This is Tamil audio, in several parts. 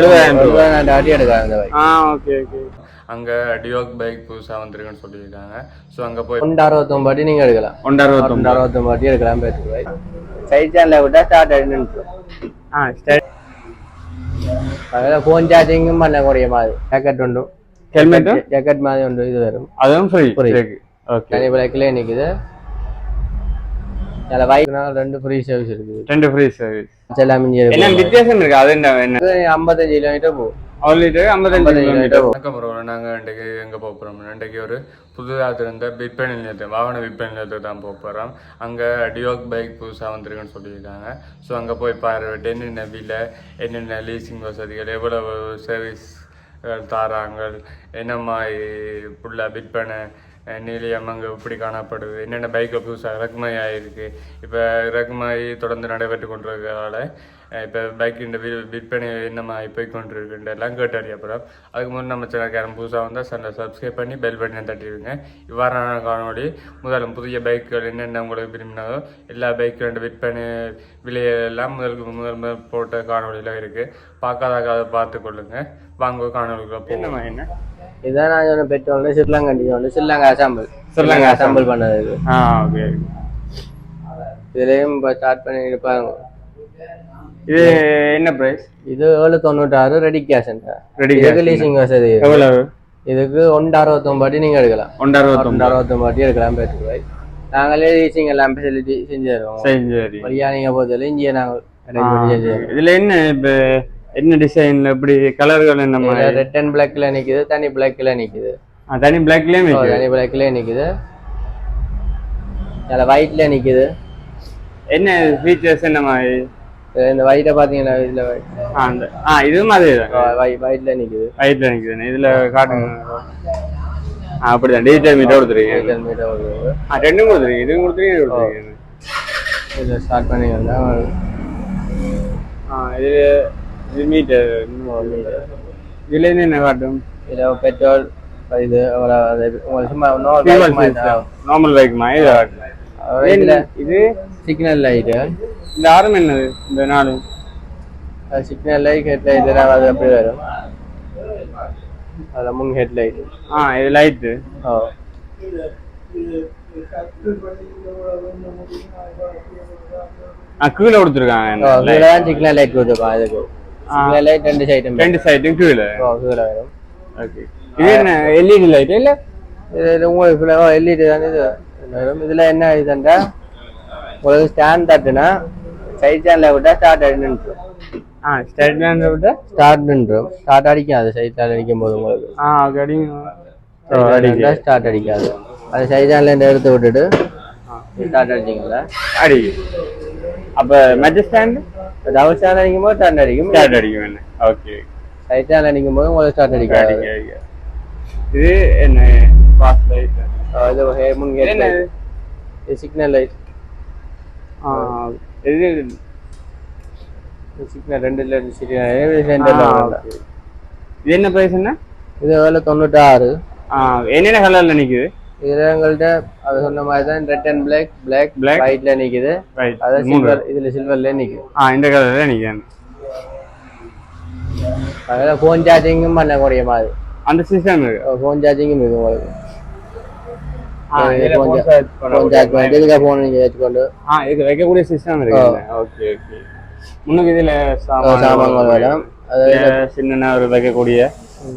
எழுபதாயிரம் அடி எடுக்கலாம் இந்த பைக் ஆ ஓகே ஓகே அங்கே டியோக் பைக் புதுசாக வந்திருக்குன்னு சொல்லியிருக்காங்க. ஸோ அங்கே போய் ஒன்று அறுபத்தொம்பது அடி நீங்கள் எடுக்கலாம். ஒன்று அறுபத்தொம்பது ஒன்று அறுபத்தொம்பது அடி எடுக்கலாம் பைக் சைட் சேனலில் விட்டா ஸ்டார்ட் ஆகி நின்று ஆ சரி அதில் ஃபோன் சார்ஜிங்கும் பண்ணக்கூடிய மாதிரி. ஜாக்கெட் உண்டு. ஹெல்மெட்டும் ஜாக்கெட் மாதிரி உண்டு. இது வரும். அதுவும் ஃப்ரீ Free. இருக்கு ஓகே தனி பைக்கில் நிற்குது அதில் பைக்னால் ரெண்டு ஃப்ரீ சர்வீஸ் இருக்குது ரெண்டு ஃப்ரீ சர்வீஸ் எல்லாம் என்ன வித்தியாசம் இருக்கு? அது என்ன ஐம்பத்தஞ்சு கிலோமீட்டர் போகும். வணக்கம் ப்ரோ நாங்கள் இன்றைக்கு எங்கே போக போகிறோம் இன்றைக்கு ஒரு புதுதாக திறந்த விற்பனை நிலையத்தை வாகன விற்பனை நிலையத்துக்கு தான் போக போகிறோம் அங்கே டியோக் பைக் புதுசாக வந்திருக்குன்னு சொல்லியிருக்காங்க. ஸோ அங்கே போய் பார்வையிட்டு என்னென்ன விலை என்னென்ன லீசிங் வசதிகள் எவ்வளவு சர்வீஸ் தாராங்க என்ன மாதிரி புள்ள விற்பனை அஹ் நிலையம் அங்கே இப்படி காணப்படுது? என்னென்ன பைக்கில் புதுசாக இறக்குமதி ஆகிருக்கு இப்போ இறக்குமதி தொடர்ந்து நடைபெற்று கொண்டிருக்கிறதால இப்போ பைக்கின் விற்பனை என்னமா போய் கொண்டிருக்குன்ற எல்லாம் கேட்டு அறியப்படும் அதுக்கு முன் நம்ம சேனல்காரன் புதுசாக வந்தால் சேனலை சப்ஸ்கிரைப் பண்ணி பெல் பட்டனை தட்டிடுங்க. இவ்வாறான காணொளி முதல்ல புதிய பைக்குகள் என்னென்ன உங்களுக்கு விரும்பினாலோ எல்லா பைக்குகளோட விற்பனை விலையெல்லாம் முதலுக்கு முதல் முதல் போட்ட காணொளியில் இருக்குது பார்க்காத பார்த்து கொள்ளுங்க. வாங்க காணொலிக்குள்ள போகணும் என்ன? இதான் நான் சொன்ன பெட்ரோல் வந்து சிறிலங்கா அசாம்பிள் சிறிலங்கா அசாம்பிள் பண்ணது ஆ ஓகே இதுலேயும் இப்போ ஸ்டார்ட் பண்ணி இருப்பாங்க இது என்ன பிரைஸ் இது ஏழு தொண்ணூற்றாறு ரெடி கேஷ் Ready இதுக்கு. லீசிங் வசதி. எவ்வளவு? இதுக்கு ஒன்று அறுபத்தொம்பது அடி நீங்கள் எடுக்கலாம். ஒன்று அறுபத்தொம்பது அடி எடுக்கலாம் பைக் நாங்களே லீசிங் எல்லாம் ஃபெசிலிட்டி செஞ்சு தருவோம். சரி சரி வழியா நீங்கள் பொறுத்தவரை இங்கே நாங்கள் செஞ்சு இதுல என்ன இப்ப என்ன டிசைன்ல இப்படி கலர்கள் என்ன மாதிரி? ரெட் அண்ட் பிளாக்ல நிக்குது தனி பிளாக்ல நிக்குது. தனி பிளாக்லயும் ஓ, தனி பிளாக்ல நிக்குது. அதில் ஒயிட்ல நிக்குது. என்ன ஃபீச்சர்ஸ் என்ன மாதிரி? இந்த ஒயிட்டை பார்த்தீங்கன்னா இதில் அந்த ஆ இதுவும் அதே தான். ஒயிட்ல நிக்குது. ரைட்ல நிக்குதுண்ணே இதுல காட்டுங்க அப்படிதான் டிஜிட்டல் மீட்டர் கொடுத்துருக்கீங்க. மீட்டர் மீட்டர் வருது ஆ ரெண்டும் கொடுத்துருக்கீங்க இதுவும் கொடுத்துருக்கீங்க கொடுத்துருக்கீங்க. இதில் ஸ்டார்ட் பண்ணி இது இது மீட்டர் இருந்து என்ன காட்டும்? இதில் பெட்ரோல் இது அது சும்மா நார்மல் பைக் மாதிரி இது? சிக்னல் லைட்டு இந்த ஆரம் என்னது? இந்த நாலு சிக்னல் லைட் ஹெட் லைட் அது அப்படி வரும். அதில் முன் ஹெட் லைட் ஆ இது லைட்டு ஓ. ஆ கீழே கொடுத்துருக்காங்க. கீழே தான் சிக்னல் லைட் கொடுத்துருக்கோம் அதுக்கு கீழே ஓ கீழே வரும் ஓகே இது என்ன எல்இடி லைட் இல்ல உங்களுக்கு எல்இடி தான் இது வரும் இதில் என்ன இதுண்டா உங்களுக்கு ஸ்டாண்ட் தட்டுனா சைட் சேனலில் விட்டா ஸ்டார்ட் அடினுன்றோம் ஆ ஸ்டேட் பேங்க் விட்டு ஸ்டார்ட்ன்றோம் ஸ்டார்ட் அடிக்காது சைட் சேனல் அடிக்கும் போது உங்களுக்கு ஆ ஓகே அடிங்க ஸ்டார்ட் அடிக்காது அது சைட் சேனல் எடுத்து விட்டுட்டு ஸ்டார்ட் அடிச்சிங்களா அடி அப்ப மெஜ ஸ்டாண்ட் டபுள் சேனல் அடிக்கும் போது ஸ்டார்ட் அடிக்கும். ஸ்டார்ட் அடிக்கும் என்ன? ஓகே சைட் சேனல் அடிக்கும். போது உங்களுக்கு ஸ்டார்ட் அடிக்காது அடிக்க அடிக்க இது என்ன பாஸ் லைட் முன் இது கேட் என்ன இது சிக்னல் லைட் இது சிக்னல் ரெண்டு சிக்னல் okay. இது என்ன பிரைஸ் என்ன? இது வேலை தொண்ணூற்றாறு. ஆ என்னென்ன கலர்ல நிக்குது? இதுல எங்கள்கிட்ட அது சொன்ன மாதிரி தான் red and black black Black. ஒயிட்ல நிக்குது. ரைட் அது மூணு. சில்வர் இதுல சில்வர்ல நிக்குது. ஆ இந்த கலர்ல நிக்குது. அதுல ஃபோன் சார்ஜிங்கும் பண்ணக்கூடிய மாதிரி அந்த சிஸ்டம் இருக்கு ஃபோன் சார்ஜிங்கும் இருக்கு உங்களுக்கு. ஆ, இதுல phone charge பண்ண ஃபோன் சார்ஜ் பண்ணிட்டு இதுக்கு ஃபோன் நீங்க வச்சுக்கொண்டு ஆ இது வைக்கக்கூடிய சிஸ்டம் இருக்கு ஓகே ஓகே. முன்னுக்கு இதுல சாமான் சாமான்கள் வேணும் அது இதுல சின்ன ஒரு வைக்கக்கூடிய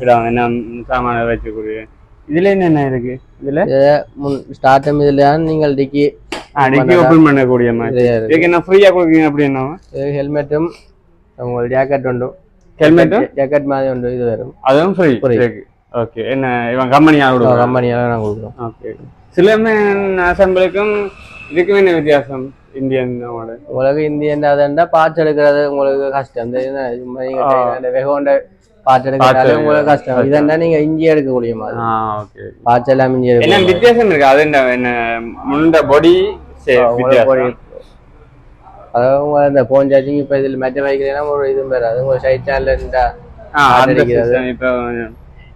இடம் என்ன சாமான வைக்கக்கூடிய இதுல என்னென்ன இருக்கு இதுல முன் ஸ்டார்டம் இதுல நீங்கள் டிக்கி அடிக்கி ஓபன் பண்ணக்கூடிய மாதிரி இதுக்கு என்ன ஃப்ரீயா கொடுக்கீங்க அப்படின்னா ஹெல்மெட்டும் உங்களுக்கு ஜாக்கெட் உண்டு ஹெல்மெட்டும் ஜாக்கெட் மாதிரி உண்டு இது வரும் அதுவும் ஃப்ரீ ஓகே என்ன இவன் கம்பெனியா கொடுக்கும் கம்பெனியால நாங்கள் கொடுக்குறோம் ஓகே சிலமேன் அசம்பிளுக்கும் இதுக்கும் என்ன வித்தியாசம் இந்தியன் உங்களுக்கு இந்தியன் அதுண்டா பார்ட்ஸ் எடுக்கிறது உங்களுக்கு கஷ்டம் இந்த வெகோண்ட பார்ட்ஸ் எடுக்கிறது உங்களுக்கு கஷ்டம் இதண்டா நீங்க இஞ்சி எடுக்கக்கூடிய மாதிரி பார்ட்ஸ் எல்லாம் இஞ்சி என்ன எடுக்கணும் வித்தியாசம் இருக்கு அது என்ன முண்ட பொடி அதாவது இந்த போன் சார்ஜிங் இப்போ இதில் மெட்ட வைக்கிறீங்கன்னா ஒரு இது பேர் அது உங்க சைட் சேனல் இருந்தா அடிக்கிறது. இப்போ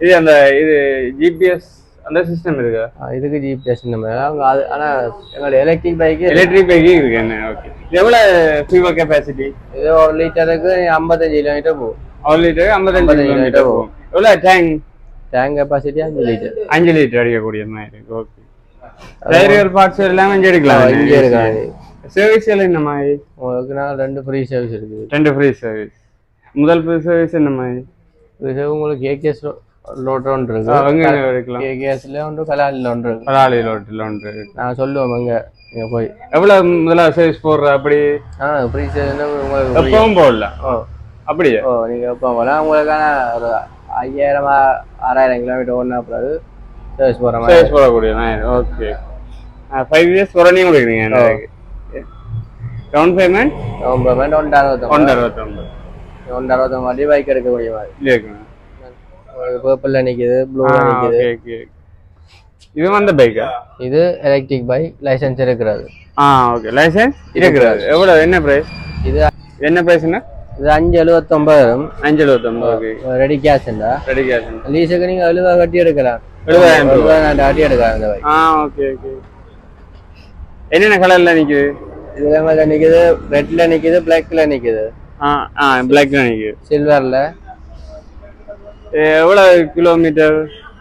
இது அந்த இது ஜிபிஎஸ் அந்த சிஸ்டம் இருக்கா இதுக்கு ஜிபிஎஸ் நம்ம அவங்க அது ஆனா எங்களோட எலக்ட்ரிக் பைக்கு எலக்ட்ரிக் பைக்கு இருக்கு என்ன ஓகே எவ்வளவு ஃபியூவல் கெப்பாசிட்டி இது ஒரு லிட்டருக்கு ஐம்பத்தஞ்சு கிலோமீட்டர் போகும் ஒரு லிட்டர் ஐம்பத்தஞ்சு 55 கிலோமீட்டர் போகும். எவ்வளோ டேங்க் டேங்க் கெப்பாசிட்டி அஞ்சு லிட்டர் அஞ்சு லிட்டர் அடிக்கக்கூடிய மாதிரி இருக்கு. ஓகே டயர்கள் பார்ட்ஸ் எல்லாம் இங்கே எடுக்கலாம். இங்கே இருக்காங்க சர்வீஸ் எல்லாம் என்ன மாதிரி? உங்களுக்கு நான் ரெண்டு ஃப்ரீ சர்வீஸ் இருக்குது. ரெண்டு ஃப்ரீ சர்வீஸ் முதல் ஃப்ரீ சர்வீஸ் என்ன மாதிரி? இது உங்களுக்கு லோட்டர் ஒன்று இருக்கு. எங்க எடுக்கலாம். ஒன்று கலாலில் ஒன்று இருக்கு. பராளி லோட்டில் ஒன்று. நான் சொல்லுவோம் அங்கே. நீங்கள் போய். எவ்வளவு முதல்ல சர்வீஸ் போடுற அப்படி? ஆ ஃப்ரீ சர்வீஸ் உங்களுக்கு. எப்பவும் போடலாம். அப்படியே? ஓ நீங்கள் எப்போ போகலாம் உங்களுக்கான ஒரு ஐயாயிரம் ஆறாயிரம் கிலோமீட்டர் ஓடினா பிறகு சர்வீஸ் போகிற மாதிரி. சர்வீஸ் போடக்கூடிய ஓகே ஃபைவ் இயர்ஸ் உடனே கொடுக்குறீங்க டவுன் பேமெண்ட் கவர்மெண்ட் ஒன்று அறுபத்தொம்பது ஒன்று அறுபத்தொம்பது ஒன்று அறுபத்தொம்பது மாதிரி பைக் எடுக்கக்கூடிய மாதிரி. இருக்குங்க பர்பிளில் நிற்கிது ப்ளூவில் நிற்கிது இது வந்த பைக்கா இது எலக்ட்ரிக் பைக் லைசன்ஸ் இருக்கிறது ஆ ஓகே லைசன்ஸ் இருக்கிறது எவ்வளோ என்ன ப்ரைஸ் இது என்ன ப்ரைஸ்னா இது அஞ்சு எழுபத்தொம்பது வரும் அஞ்சு எழுபத்தொம்பது ஓகே ரெடி கேஷ்ண்டா ரெடி கேஷ் லீஸுக்கு நீங்கள் எழுபது கட்டி எடுக்கலாம். எழுபதாயிரம். எழுபதாயிரம் கட்டி எடுக்கலாம் இந்த ஆ ஓகே ஓகே என்னென்ன கலரில் நிற்குது இதுல மாதிரி நிக்குது ரெட்ல நிக்குது பிளாக்ல நிக்குது. ஆ ஆ பிளாக் நிற்குது சில்வர்ல எவ்வளோ கிலோமீட்டர்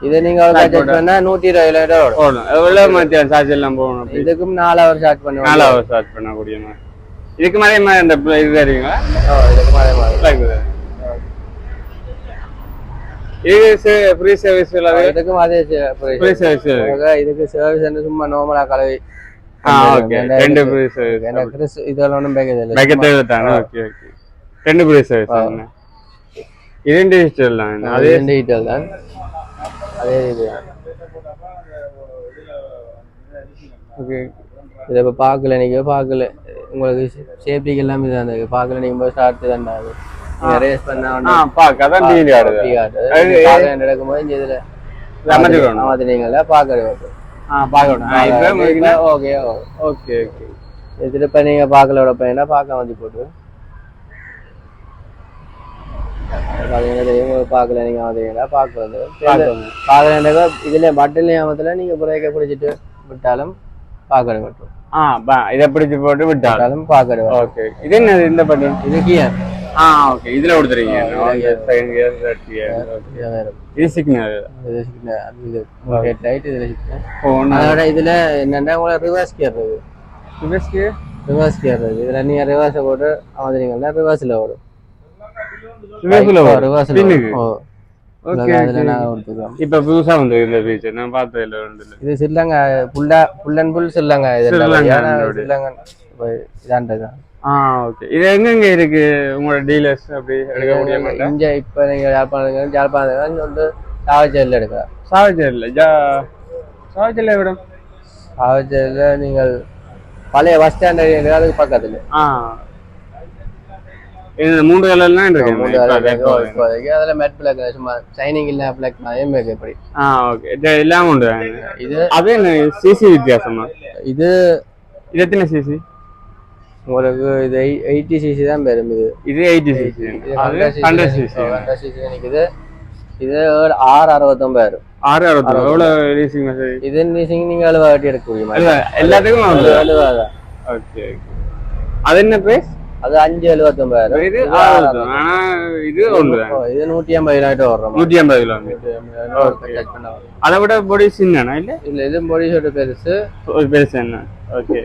இது நீங்க அவ்வளோ பண்ணா நூத்தி இருபது கிலோமீட்டர் ஓடும். போகணும் எவ்வளோ மத்தியம் சார்ஜ் எல்லாம் போகணும்? இதுக்கும் நாலு ஹவர் ஸ்டார்ட் பண்ணுவோம் நாலு ஹவர் ஸ்டார்ட் பண்ணக்கூடிய மாதிரி. இதுக்கு மாதிரி இந்த pl- இது தருவீங்களா இதுக்கும் அதே மாதிரி Black இது. இது ஃப்ரீ சர்வீஸ். ஃப்ரீ இதுக்கு சர்வீஸ் வந்து சும்மா நார்மலா கலவி ஓகே ரெண்டு ஃப்ரீ சர்வீஸ் எனக்கு கிறிஸ் இதெல்லாம் ஒன்றும் பேக்கேஜ் இல்லை. பேக்கெட் எடுத்தாங்க ஓகே ஓகே ரெண்டு ஃப்ரீ சர்வீஸ் இது டிஜிட்டல் தான்? அது தான். அதே இது ஓகே இதை இப்போ பார்க்கல நீங்க பார்க்கல. உங்களுக்கு சேஃப்டிக்கு எல்லாமே இது அந்த பார்க்கல நீங்க போய் ஸ்டார்ட் தான் அது. நீங்க ரேஸ் பண்ணா அதான் டிவி ஆடுது அது- நடக்கும்போது இந்த இதுல அமைச்சுக்கணும். அமர்த்தினீங்களா பார்க்கறது பார்க்கணும் ஓகே ஓகே ஓகே இதுல இப்ப நீங்க பார்க்கல பையனா பார்க்க வந்து போட்டு? பாத்தீங்கன்னா தெரியும் உங்களுக்கு பார்க்கல நீங்க வந்தீங்கன்னா பார்க்க வந்து. பார்க்கல இதுல பட்டன் நியமத்துல நீங்க பிரேக்கை பிடிச்சிட்டு விட்டாலும் பார்க்கறது மட்டும் ஆ பா இதை பிடிச்சு போட்டு விட்டால் விட்டாலும் பார்க்கறது ஓகே இது என்னது இந்த பட்டன் இது கியர் ஆ ஓகே. இதுல கொடுத்துறீங்க. செகண்ட் தேர்ட் இது இது சிக்னல் இது. இதுல அதோட இதுல என்னன்னா உங்களுக்கு ரிவர்ஸ் கியர் இருக்கு ரிவர்ஸ்க்கு ரிவர்ஸ் கியர் இருக்கு இதுல நீங்க ரிவர்ஸை போட்டு அமர்ந்தீங்கன்னா ரிவர்ஸ்ல வரும். ரிவர்ஸ்ல வரும். ரிவர்ஸ்ல ஓ இப்ப புதுசா வந்து இந்த ஃபீச்சர் நான் பார்த்ததுல ரெண்டுல இது சில்லங்க புல்லா புல் அண்ட் புல் சில்லங்க இது சில்லங்க ஏன்னா அதோட. சில்லங்க இப்போ இதான்றது ஆ ஓகே இது எங்கெங்க இருக்கு? உங்களோட டீலர்ஸ் அப்படி மாட்டேன் இங்க இப்ப நீங்க யாழ்ப்பாணம் யாழ்ப்பாணம் வந்து சாவச்சேரியில் எடுக்கலாம் சாவச்சேரியில் ஜா சாவச்சேரியில் விடும் சாவச்சேரியில் நீங்கள் பழைய பஸ் ஸ்டாண்ட் அதுக்கு பக்கத்துல ஆ மூன்று கலர்லாம் இருக்கு. அதுல மெட் பிளாக் சும்மா ஷைனிங் இல்ல பிளாக் மாதிரி இருக்கு இப்படி ஆ ஓகே எல்லாம் உண்டு. இது அது சிசி வித்தியாசமா? இது இது எத்தனை சிசி உங்களுக்கு இது எயிட்டி சிசி தான் பெரும் இது. இது எயிட்டி சிசி அது ஹண்ட்ரட் சிசி ஹண்ட்ரட் சிசி நிக்குது. இது ஆறு அறுபத்தொன்பது ஆறு அறுபத்தி எவ்வளோ லீசிங் இது நீங்க நீங்க அழுவா கட்டி எடுக்கக்கூடிய மாதிரி எல்லாத்துக்கும் அது அழுவா தான் ஓகே அது என்ன பிரைஸ் அது அஞ்சு எழுபத்தொன்பது இது இது ஒன்று இது நூத்தி ஐம்பது கிலோமீட்டர் வர்றோம் நூற்றி ஐம்பது கிலோமீட்டர் அதை விட பொடி சின்னனா இல்லை இல்ல இது பொடி ஷர்ட் பெருசு பெருசு என்ன ஓகே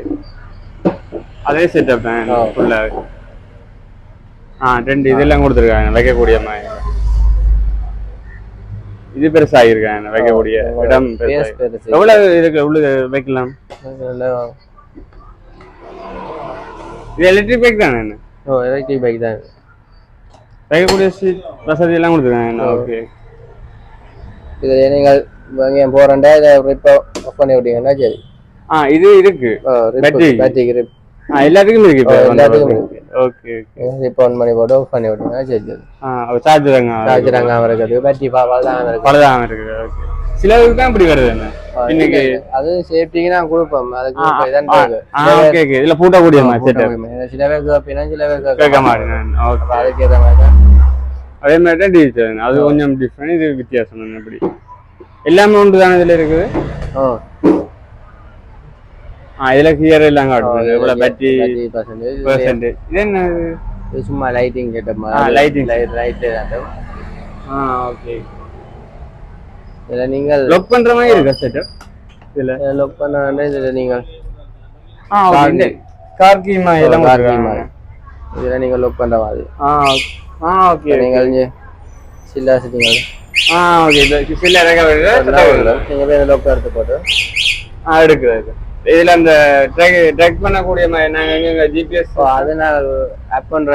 அதே செட்டப் தான். ஃபுல்லாக ஆ ரெண்டு இதெல்லாம் கொடுத்துருக்காங்க வைக்கக்கூடிய மாதிரி இது பெருசாகிருக்காங்க வைக்கக்கூடிய இடம் பெருசு எவ்வளவு இருக்கு உள்ள வைக்கலாம் இது எலக்ட்ரிக் பைக் தானே ஓ எலக்ட்ரிக் பைக் தான். வைக்கக்கூடிய சீட் வசதி எல்லாம் கொடுத்துருக்காங்க ஓகே. இதுல நீங்கள் எங்கேயும் போறேன்டா இதை ரிப் ஆஃப் பண்ணி விட்டீங்கன்னா சரி. ஆ இது இருக்கு. Battery. பேட்டரிக்கு ரிப் எல்லாத்துக்கும் இருக்கு இப்போ எல்லாத்துக்கும் இருக்கு. ஓகே ஓகே பண்ணி போட்டு ஆஃப் பண்ணி விட்டீங்கன்னா சரி சார்ஜ் தாங்க சார்ஜர் அங்காம இருக்குது பேட்டரி ஓகே சிலருக்கு தான் இப்படி வருது என்ன? இன்னைக்கு அது சேஃப்டிக்கு நான் கொடுப்போம். அதுக்கு இதான் ஓகே ஓகே போட்டோ கொடுப்பேன். சில பேர் சில பேர் கேட்க கேட்க மாட்டேன் ஓகே அதுக்கு ஏற்ற மாதிரி தான். அதே மாதிரி தான் டிஜிட்டல் அது கொஞ்சம் டிஃப்ரெண்ட் இது வித்தியாசம் இப்படி? எல்லாமே ஒன்று தானே இதுல இருக்குது? ஓ இதுல கியர் எல்லாம் காட்டுது எவ்வளவு பேட்டரி பர்சன்டேஜ் பெர்சன்டேஜ் இது என்ன சும்மா லைட்டிங் கேட்ட மாதிரி. lighting. லைட் தான் ஆ ஓகே இதில் நீங்கள் லொக் பண்ற மாதிரி இருக்கா செட்டப் இதுல? லொக் பண்ண இதில் நீங்கள் ஆ ஓகே கார் கீமா எல்லாம் கார் கொடுத்துருக்காங்க. இதில் நீங்கள் லொக் பண்ணுற மாதிரி. ஆ. ஆ ஓகே இங்கே சில்லா சிட்டிங்கள் ஆ. ஓகே இது சில இறக்க வருது நீங்கள் போய் லொக் எடுத்து போட்டு. ஆ எடுக்குது. இதுல அந்த ட்ராக் ட்ராக் பண்ணக்கூடிய மாதிரி நாங்க எங்க ஜிபிஎஸ் ஸோ அது நான் ஆப் பண்ணுற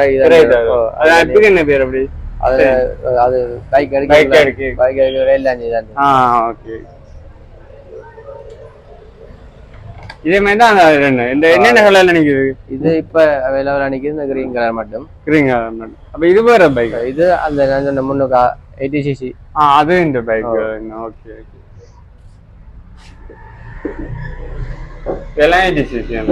அது அதுக்கு என்ன பேர் அப்படி? அது அது பைக் Bike எடுக்க எடுக்க. பைக் எடுக்க எல்லாம் தான் ஆ ஓகே. இதே மாதிரி தான் அந்த ரெண்டு இந்த என்னென்ன கலர்ல நிக்குது? இது இப்போ அவைலபிள் அன்னைக்கு இந்த கிரீன் கலர் மட்டும். கிரீன் கலர் மட்டும். அப்ப இது வேற பைக் இது அந்த நான் சொன்ன முன்னுக்கு எயிட்டி சிசி ஆ அது இந்த பைக் ஓகே ஓகே. இதெல்லாம் டிசிஷன்